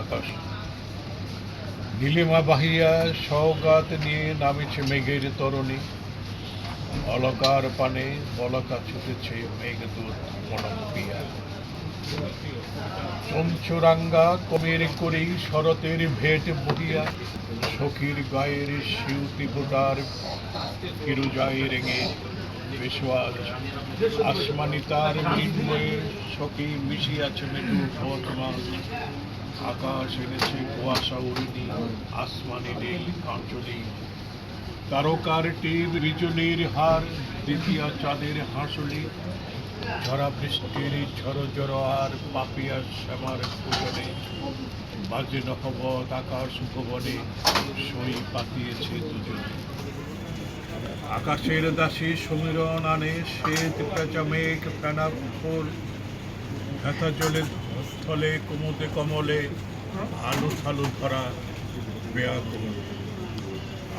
আকাশ নীলিমা বাহিয়া সৌগাত নিয়ে নামেছে মেঘের তরণী। অলকার পানে বলকা ছুটেছে মেঘদূত মনম্পিয়া। চঞ্চুরাঙ্গা কমের করি শরতের ভেট বহিয়া। সখীর গায়ের শিউতি বোটার ফিরুজাই রেঙে বিশ্বাস আসমানি তার মৃন্ময়ে সখী মিশিয়াছে মেটু বর্তমান আকাশ এনেছে, কুয়াশা উড়িনি আসমানি নীল কাঞ্চলি তারকার টিপ রিজনির হার, দ্বিতীয় চাঁদের হাঁসলি ঝরা বৃষ্টির ঝড় ঝড় আর পাপিয়া শ্যামার পূজনে। বাজে নহবত আকাশ ভুবনে সই পাতিয়েছে দুজনে। আকাশের দাসী সমীরণ আনে শ্বেত পেঁচা মেঘ ফেনা ফুল ব্যথা জলে স্থলে কুমুদে কমলে, আলু থালু ভরা বেয়াকুল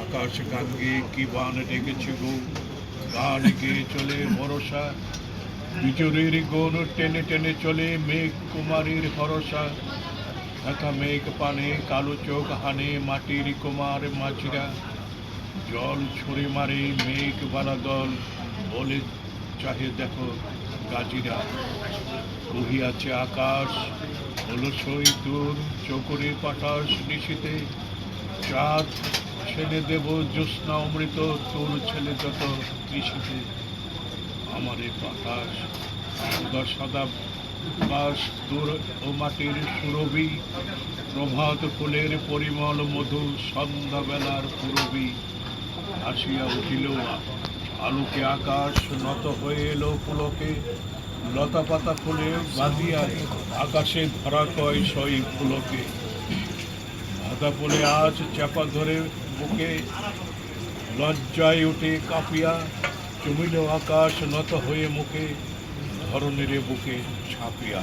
আকাশ গান গেয়ে কি বান ডেকেছে গো? গান গেয়ে চলে ভরসা। বিজুরির গৌর টেনে টেনে চলে মেঘ কুমারীর ভরসা। একা মেঘ পানে কালো চোখ হানে মাটির কুমার মাছিরা জল ছুঁড়ে মারে মেঘ বালা দল, বলে চাহে দেখো গাজিরা। বহিয়াছে আকাশ, হলো সই দূর চকরে পাটাস নিশিতে চাঁদ ছেলে দেব জ্যোৎস্না অমৃত, তোর ছেলে যত কৃষিতে আমারে বাতাস সাদা সাদা বাস তোর ও মাটির সুরভি। প্রভাত ফুলের পরিমল মধু সন্ধ্যাবেলার পুরবি। আসিয়া উঠিল আলোকে আকাশ নত হয়ে এলো পুলকে লতা পাতা ফুলে বাঁধিয়া আকাশে ধরা কয় সই ফুলকে। হাতা ফুলে আজ চাপা ধরে বুকে লজ্জায় উঠে কাঁপিয়া চুমিল আকাশ নত হয়ে মুখে ধরনের বুকে ছাপিয়া।